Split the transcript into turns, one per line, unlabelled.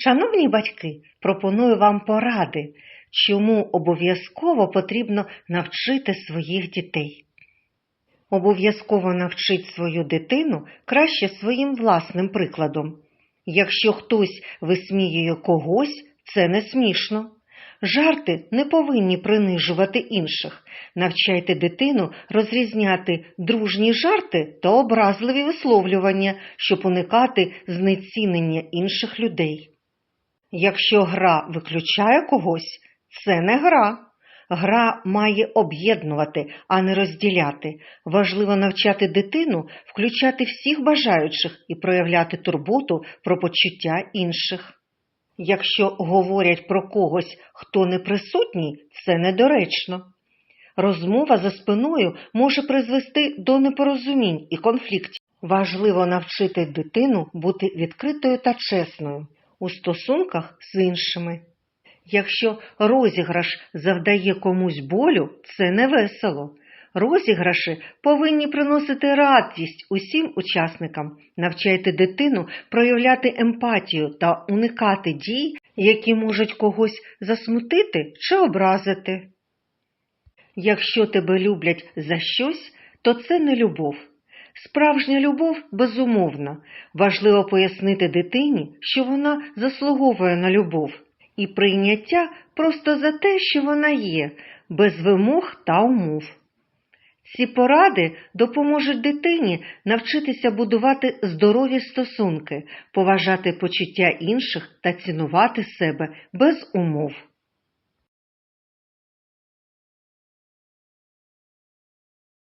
Шановні батьки, пропоную вам поради, чому обов'язково потрібно навчити своїх дітей. Обов'язково навчить свою дитину краще своїм власним прикладом. Якщо хтось висміює когось, це не смішно. Жарти не повинні принижувати інших. Навчайте дитину розрізняти дружні жарти та образливі висловлювання, щоб уникати знецінення інших людей. Якщо гра виключає когось, це не гра. Гра має об'єднувати, а не розділяти. Важливо навчати дитину включати всіх бажаючих і проявляти турботу про почуття інших. Якщо говорять про когось, хто не присутній, це недоречно. Розмова за спиною може призвести до непорозумінь і конфліктів. Важливо навчити дитину бути відкритою та чесною у стосунках з іншими. Якщо розіграш завдає комусь болю, це не весело. Розіграші повинні приносити радість усім учасникам. Навчайте дитину проявляти емпатію та уникати дій, які можуть когось засмутити чи образити. Якщо тебе люблять за щось, то це не любов. Справжня любов безумовна. Важливо пояснити дитині, що вона заслуговує на любов, і прийняття просто за те, що вона є, без вимог та умов. Ці поради допоможуть дитині навчитися будувати здорові стосунки, поважати почуття інших та цінувати себе без умов.